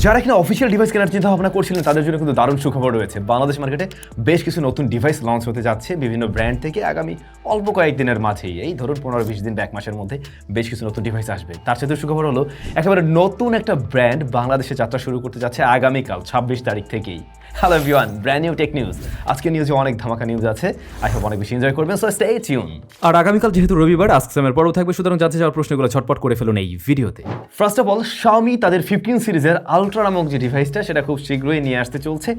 যারা কিনা official device কেনার চিন্তা ভাবনা করছিলেন, তাদের জন্য কিন্তু দারুণ সুখবর রয়েছে। বাংলাদেশ মার্কেটে বেশ কিছু নতুন ডিভাইস লঞ্চ হতে যাচ্ছে বিভিন্ন ব্র্যান্ড থেকে আগামী অল্প কয়েকদিনের মাঝেই। এই ধরুন পনেরো বিশ দিন এক মাসের মধ্যে বেশ কিছু নতুন ডিভাইস আসবে। তার সাথে সুখবর হলো, একেবারে নতুন একটা ব্র্যান্ড বাংলাদেশে যাত্রা শুরু করতে যাচ্ছে আগামীকাল, ছাব্বিশ তারিখ থেকেই। Hello everyone brand new tech news আজকে নিউজে অনেক ধামাকা নিউজ আছে। আই হোপ অনেক বেশি এনজয় করবেন সো স্টে টিউন আর আগামীকাল যেহেতু রবিবার আজকে সেমের পরও থাকবে সুতরাং জানতে যাওয়ার প্রশ্নগুলো ছটপট করে ফেলুন এই ভিডিওতে। ফার্স্ট অফ অল শাওমি তাদের ফিফটিন সিরিজের আলট্রা নামক যে ডিভাইসটা সেটা খুব শীঘ্রই নিয়ে আসতে চলছে।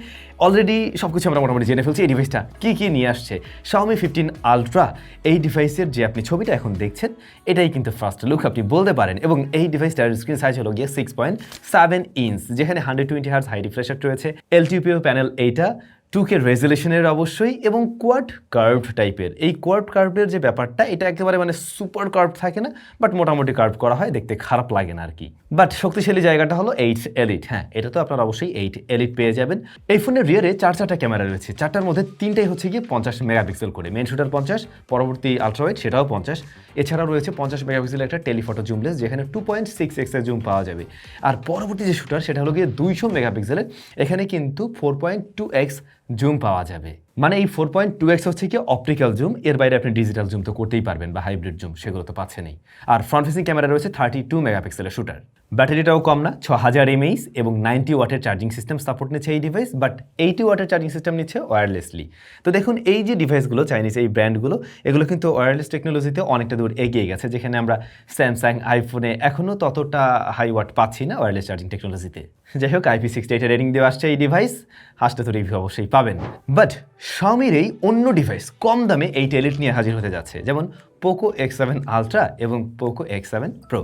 অলরেডি সব কিছু আমরা মোটামুটি জেনে ফেলছি, এই ডিভাইসটা কী কী নিয়ে আসছে? শাওমি ফিফটিন আলট্রা এই ডিভাইসের যে আপনি ছবিটা এখন দেখছেন, এটাই কিন্তু ফার্স্ট লুক আপনি বলতে পারেন। এবং এই ডিভাইসটার স্ক্রিন সাইজ হলো গিয়ে সিক্স পয়েন্ট সেভেন ইঞ্চ যেখানে hundred twenty hertz high refresher রয়েছে। এলটিপিও প্যানেল এইটা টু কে রেজুলেশনের অবশ্যই এবং কোয়াড কার্ভ টাইপের এই কোয়াড কার্ভের যে ব্যাপারটা, এটা একেবারে মানে সুপার কার্ভ থাকে না বাট মোটামুটি কার্ভ করা হয়, দেখতে খারাপ লাগে না আর কি বাট শক্তিশালী জায়গাটা হলো এইট এলিট হ্যাঁ এটা তো আপনারা অবশ্যই এইট এলিট পেয়ে যাবেন। এই ফোনের রিয়ারে চার চারটা ক্যামেরা রয়েছে। চারটার মধ্যে তিনটাই হচ্ছে গিয়ে পঞ্চাশ মেগাপিক্সেল করে। মেন শুটার পঞ্চাশ, পরবর্তী আলট্রাওয়াইড সেটাও পঞ্চাশ। এছাড়াও রয়েছে পঞ্চাশ মেগাপিক্সেলের একটা টেলিফটো জুমলেস যেখানে টু পয়েন্ট সিক্স এক্সের জুম পাওয়া যাবে। আর পরবর্তী যে শুটার সেটা হলো গিয়ে দুইশো মেগাপিক্সেলের এখানে কিন্তু four point two x zoom পাওয়া যাবে। মানে এই ফোর পয়েন্ট টু এক্স হচ্ছে কি অপটিক্যাল জুম এর বাইরে আপনি ডিজিটাল জুম তো করতেই পারবেন বা হাইব্রিড জুম সেগুলো তো পাচ্ছেনই। আর ফ্রন্ট ফেসিং ক্যামেরা রয়েছে থার্টি টু মেগাপিক্সেলের শুটার ব্যাটারিটাও কম না ছ হাজার এমএইচ এবং নাইনটি ওয়াটের চার্জিং সিস্টেম সাপোর্ট নিচ্ছে এই ডিভাইস বাট এইটি ওয়াটের চার্জিং সিস্টেম নিচ্ছে ওয়্যারলেসলি তো দেখুন, এই যে ডিভাইসগুলো চাইনিজ এই ব্র্যান্ডগুলো এগুলো কিন্তু ওয়্যারলেস টেকনোলজিতে অনেকটা দূর এগিয়ে গেছে, যেখানে আমরা স্যামসাং আইফোনে এখনও ততটা হাই ওয়াট পাচ্ছি না ওয়্যারলেস চার্জিং টেকনোলজিতে যাই হোক আইপি সিক্সটি এইটের রেটিং দেওয়া আসছে এই ডিভাইস হাসতে তো রিভিউ অবশ্যই পাবেন। বাট শাওমির এই অন্য ডিভাইস কম দামে এই ট্যালেট নিয়ে হাজির হতে যাচ্ছে। যেমন পোকো এক্স সেভেন আলট্রা এবং Poco X seven pro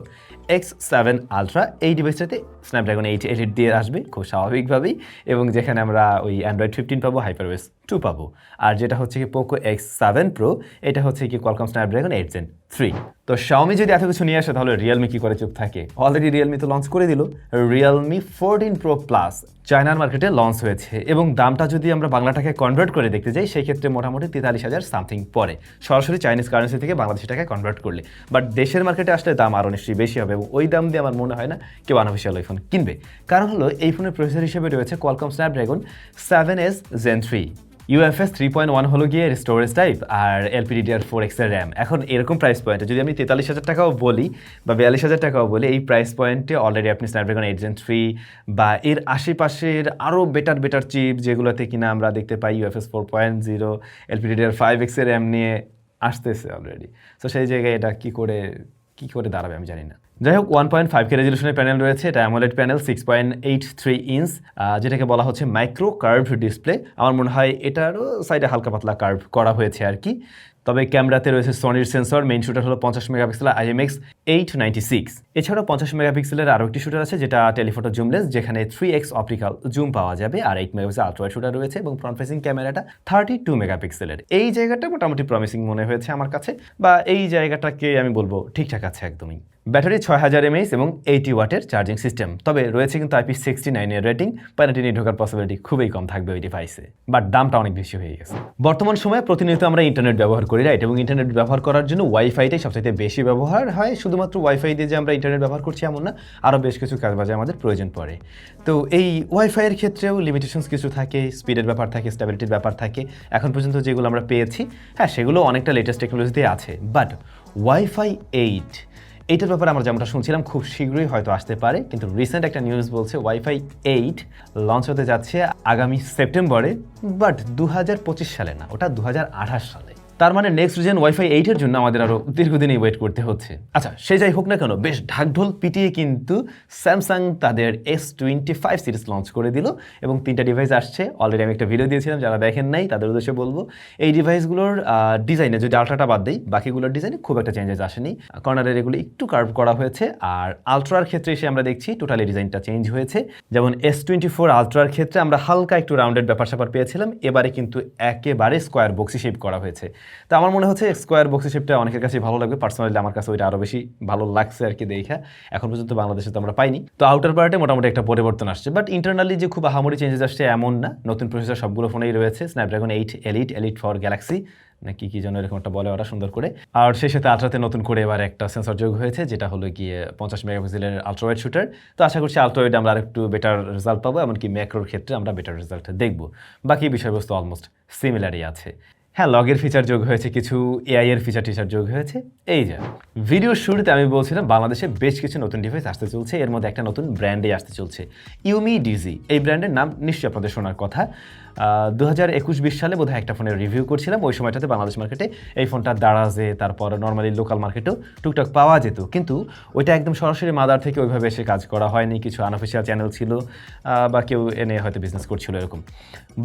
X seven ultra এই ডিভাইসটাতে স্ন্যাপড্রাগন এইট এলিট দিয়ে আসবে, খুব স্বাভাবিকভাবেই। এবং যেখানে আমরা ওই অ্যান্ড্রয়েড ফিফটিন পাবো হাইপারওয়েস টু পাবো। আর যেটা হচ্ছে কি পোকো এক্স সেভেন প্রো এটা হচ্ছে কি Qualcomm Snapdragon eight gen three তো শাওমি যদি এত কিছু নিয়ে আসে, তাহলে রিয়েলমি কি করে চুপ থাকে? অলরেডি রিয়েলমি তো লঞ্চ করে দিল। রিয়েলমি ফোরটিন প্রো প্লাস চায়নার মার্কেটে লঞ্চ হয়েছে। এবং দামটা যদি আমরা বাংলাটাকে কনভার্ট করে দেখতে যাই, সেই ক্ষেত্রে মোটামুটি তেতাল্লিশ হাজার সামথিং পরে সরাসরি চাইনিজ কারেন্সি থেকে বাংলাদেশি টাকায় কনভার্ট করলে। বাট দেশের মার্কেটে আসলে দাম আরও নিশ্চয়ই বেশি হবে। এবং ওই দাম দিয়ে আমার মনে হয় না কেউ আনঅফিসিয়াল এই ফোন কিনবে। কারণ হলো, এই ফোনের প্রসেসর হিসেবে রয়েছে Qualcomm Snapdragon seven S gen three UFS three point one হলো গিয়ে স্টোরেজ টাইপ আর এলপিডিডিআর ফোর এক্সের র্যাম এখন এরকম প্রাইস পয়েন্টে যদি আমি তেতাল্লিশ হাজার টাকাও বলি বা বিয়াল্লিশ হাজার টাকাও বলি, এই প্রাইস পয়েন্টে অলরেডি আপনি স্ন্যাপড্রাগন এইট জেন থ্রি বা এর আশেপাশের আরও বেটার বেটার চিপ যেগুলোতে কিনা আমরা দেখতে পাই UFS four point zero LPDDR five এক্সের র্যাম নিয়ে আসতেছে অলরেডি তো সেই জায়গায় এটা কী করে কী করে দাঁড়াবে আমি জানি না। যাই হোক ওয়ান পয়েন্ট ফাইভ কে রেজলিউশনের প্যানেল রয়েছে, এটা AMOLED panel six point eight three inch যেটাকে বলা হচ্ছে মাইক্রো কার্ভ ডিসপ্লে আমার মনে হয় এটারও সাইডে হালকা পাতলা কার্ভ করা হয়েছে আর কি। তবে ক্যামেরাতে রয়েছে সনির সেন্সর মেইন শুটার হলো পঞ্চাশ megapixel IMX eight ninety six এছাড়াও পঞ্চাশ মেগাপিক্সেলের আরও একটি শুটার আছে, যেটা টেলিফোটো জুমলেস যেখানে থ্রি এক্স অপটিক্যাল জুম পাওয়া যাবে, আর এইট মেগাপিক্সেল আলট্রাওয়াইড শুটার রয়েছে, এবং ফ্রন্ট ফেসিং ক্যামেরাটা থার্টি টু মেগাপিক্সেলের এই জায়গাটা মোটামুটি প্রমিসিং মনে হয়েছে আমার কাছে, বা এই জায়গাটাকে আমি বলব ঠিকঠাক আছে একদমই। ব্যাটারি ছয় হাজার এমএইচ এবং এইটি ওয়াটের চার্জিং সিস্টেম তবে রয়েছে কিন্তু আইপি সিক্সটি নাইনের রেটিং প্যানেটি নিয়ে ঢোকার পসিবিলিটি খুবই কম থাকবে ওই ডিভাইসে বাট দামটা অনেক বেশি হয়ে গেছে। বর্তমান সময়ে প্রতিনিয়ত আমরা ইন্টারনেট ব্যবহার করি রাইট এবং ইন্টারনেট ব্যবহার করার জন্য ওয়াইফাইটাই সবচেয়ে বেশি ব্যবহার হয়। শুধুমাত্র ওয়াইফাই দিয়ে যে আমরা ইন্টারনেট ব্যবহার করছি এমন না আরও বেশ কিছু কাজ বাজে আমাদের প্রয়োজন পড়ে। তো এই ওয়াইফাইয়ের ক্ষেত্রেও লিমিটেশনস কিছু থাকে স্পিডের ব্যাপার থাকে স্টেবিলিটির ব্যাপার থাকে। এখন পর্যন্ত যেগুলো আমরা পেয়েছি হ্যাঁ সেগুলো অনেকটা লেটেস্ট টেকনোলজিতে আছে। বাট ওয়াইফাই এইট এইটার ব্যাপারে আমরা যেমনটা শুনছিলাম, খুব শীঘ্রই হয়তো আসতে পারে। কিন্তু রিসেন্ট একটা নিউজ বলছে ওয়াইফাই এইট লঞ্চ হতে যাচ্ছে আগামী সেপ্টেম্বরে বাট দু হাজার পঁচিশ সালে না, ওটা দু হাজার আঠাশ সালে। তার মানে নেক্সট রিজেন ওয়াইফাই এইটের জন্য আমাদের আরও দীর্ঘদিনই ওয়েট করতে হচ্ছে। আচ্ছা সে যাই হোক না কেন, বেশ ঢাকঢোল পিটিয়ে কিন্তু স্যামসাং তাদের S twenty five series launch করে দিল এবং তিনটা ডিভাইস আসছে। অলরেডি আমি একটা ভিডিও দিয়েছিলাম, যারা দেখেন নাই তাদের উদ্দেশ্যে বলব। এই ডিভাইসগুলোর ডিজাইনে যদি আলট্রাটা বাদ দিই, বাকিগুলোর ডিজাইনে খুব একটা চেঞ্জেস আসেনি। কর্নারের এগুলো একটু কার্ভ করা হয়েছে আর আলট্রার ক্ষেত্রে এসে আমরা দেখছি টোটালি ডিজাইনটা চেঞ্জ হয়েছে। যেমন এস টোয়েন্টি ফোর আলট্রার ক্ষেত্রে আমরা হালকা একটু রাউন্ডেড ব্যাপার স্যাপার পেয়েছিলাম, এবারে কিন্তু একেবারে স্কোয়ার বক্সি শেপ করা হয়েছে। তো আমার মনে হচ্ছে স্কোয়ার বক্সি শেপটা অনেকের কাছে ভালো লাগবে। পার্সোনালি আমার কাছে ওইটা আরও বেশি ভালো লাগছে আর কি দেখা। এখন পর্যন্ত বাংলাদেশে তো আমরা পাইনি। তো আউটার পার্টে মোটামুটি একটা পরিবর্তন আসছে। বাট ইন্টারনালি যে খুব আহামরি চেঞ্জেস আসছে এমন না। নতুন প্রসেসর সবগুলো ফোনেই রয়েছে। Snapdragon eight elite elite for Galaxy না কি কি যেন এরকম একটা বলে ওরা, সুন্দর করে। আর সেই সাথে আলট্রাতে নতুন করে এবার একটা সেন্সর যোগ হয়েছে, যেটা হলো গিয়ে পঞ্চাশ মেগাপিক্সেলের আলট্রাওয়াইড শুটার তো আশা করছি আলট্রাওয়াইড আমরা আরেকটু বেটার রেজাল্ট পাবো, এমনকি ম্যাক্রোর ক্ষেত্রে আমরা বেটার রেজাল্ট দেখব। বাকি বিষয়বস্তু অলমোস্ট সিমিলারই আছে। হ্যাঁ লগের ফিচার যোগ হয়েছে, কিছু এআই এর ফিচার টিচার যোগ হয়েছে। এই যে ভিডিও শুরুতে আমি বলছিলাম, বাংলাদেশে বেশ কিছু নতুন ডিভাইস আসতে চলছে। এর মধ্যে একটা নতুন ব্র্যান্ডে আসতে চলছে ইউমি ডিজি এই ব্র্যান্ডের নাম নিশ্চয়ই আপনাদের শোনার কথা। দু হাজার একুশ বিশ সালে বোধহয় একটা ফোনের রিভিউ করছিলাম। ওই সময়টাতে বাংলাদেশ মার্কেটে এই ফোনটা দারাজে তারপর নর্মালি লোকাল মার্কেটেও টুকটাক পাওয়া যেত। কিন্তু ওইটা একদম সরাসরি মাদার থেকে ওইভাবে এসে কাজ করা হয়নি। কিছু আনঅফিসিয়াল চ্যানেল ছিল বা কেউ এনে হয়তো বিজনেস করছিল এরকম।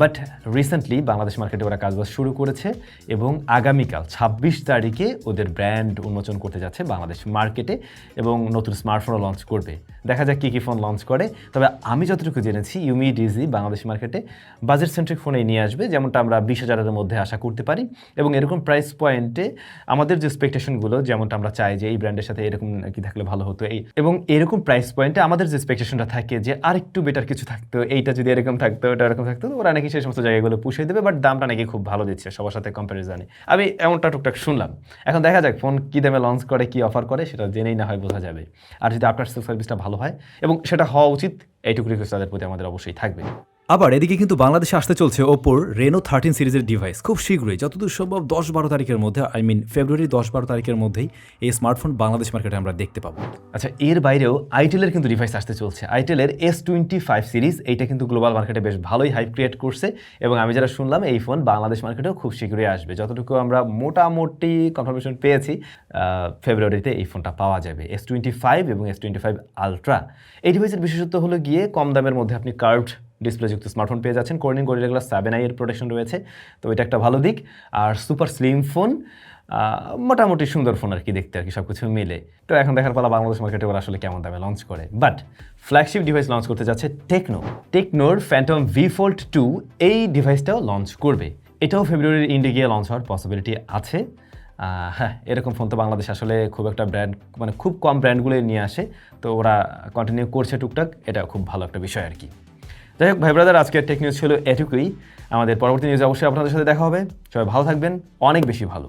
বাট রিসেন্টলি বাংলাদেশ মার্কেটে ওরা কাজবাজ শুরু করেছে এবং আগামীকাল ছাব্বিশ তারিখে ওদের ব্র্যান্ড উন্মোচন করতে যাচ্ছে বাংলাদেশ মার্কেটে এবং নতুন স্মার্টফোনও লঞ্চ করবে। দেখা যাক কী কী ফোন লঞ্চ করে। তবে আমি যতটুকু জেনেছি ইউমি ডিজি বাংলাদেশ মার্কেটে বাজেট সেন্ট্রিক ফোনে নিয়ে আসবে, যেমনটা আমরা বিশ হাজারের মধ্যে আশা করতে পারি। এবং এরকম প্রাইস পয়েন্টে আমাদের যে এক্সপেকটেশনগুলো যেমনটা আমরা চাই যে এই ব্র্যান্ডের সাথে এরকম কি থাকলে ভালো হতো, এই এবং এরকম প্রাইস পয়েন্টে আমাদের যে এক্সপেকটেশনটা থাকে যে আরেকটু বেটার কিছু থাকতো, এইটা যদি এরকম থাকতো, ওটা এরকম থাকতো, ওরা নাকি সেই সমস্ত জায়গাগুলো পুষিয়ে দেবে বাট দামটা নাকি খুব ভালো দিচ্ছে সবার সাথে কম্প্যারিজনে আমি এমনটা টুকটাক শুনলাম। এখন দেখা যাক ফোন কী দামে লঞ্চ করে, কি অফার করে, সেটা জেনেই না হয় বোঝা যাবে। আর যদি আপনার সেল সার্ভিসটা ভালো হয়, এবং সেটা হওয়া উচিত, এইটুকু রিকোয়েস্ট তাদের প্রতি আমাদের অবশ্যই থাকবে। আবার এদিকে কিন্তু বাংলাদেশে আসতে চলছে ওপোর রেনো থার্টিন সিরিজের ডিভাইস খুব শীঘ্রই, যতদূর সম্ভব দশ বারো তারিখের মধ্যে আই মিন ফেব্রুয়ারি দশ বারো তারিখের মধ্যেই এই স্মার্টফোন বাংলাদেশ মার্কেটে আমরা দেখতে পাবো। আচ্ছা এর বাইরেও আইটেলের কিন্তু ডিভাইস আসতে চলছে। আইটেলের এস টোয়েন্টি ফাইভ সিরিজ এইটা কিন্তু গ্লোবাল মার্কেটে বেশ ভালোই হাইপ ক্রিয়েট করছে এবং আমি যারা শুনলাম, এই ফোন বাংলাদেশ মার্কেটেও খুব শীঘ্রই আসবে। যতটুকু আমরা মোটামুটি কনফার্মেশন পেয়েছি ফেব্রুয়ারিতে এই ফোনটা পাওয়া যাবে এস টোয়েন্টি ফাইভ এবং এস টোয়েন্টি ফাইভ আলট্রা এই ডিভাইসের বিশেষত্ব হলো গিয়ে কম দামের মধ্যে আপনি কার্ভড ডিসপ্লেযুক্ত স্মার্টফোন পেয়ে যাচ্ছেন। Corning Gorilla Glass seven I এর প্রোটেকশন রয়েছে। তো এটা একটা ভালো দিক। আর সুপার স্লিম ফোন মোটামুটি সুন্দর ফোন আর কি দেখতে আর কি সব কিছু মিলে। তো এখন দেখার পালা বাংলাদেশ মার্কেটে ওরা আসলে কেমন দামে লঞ্চ করে। বাট ফ্ল্যাগশিপ ডিভাইস লঞ্চ করতে যাচ্ছে টেকনো টেকনোর ফ্যান্টম ভি ফোল্ড টু এই ডিভাইসটাও লঞ্চ করবে। এটাও ফেব্রুয়ারির ইন্ডে গিয়ে লঞ্চ হওয়ার পসিবিলিটি আছে। হ্যাঁ এরকম ফোন তো বাংলাদেশ আসলে খুব একটা ব্র্যান্ড মানে খুব কম ব্র্যান্ডগুলোই নিয়ে আসে। তো ওরা কন্টিনিউ করছে টুকটাক। এটা খুব ভালো একটা বিষয় আর কি। যাই হোক, ভাই ব্রাদার আজকের টেক নিউজ ছিল এটুকুই। আমাদের পরবর্তী নিউজ অবশ্যই আপনাদের সাথে দেখা হবে। সবাই ভালো থাকবেন। অনেক বেশি ভালো।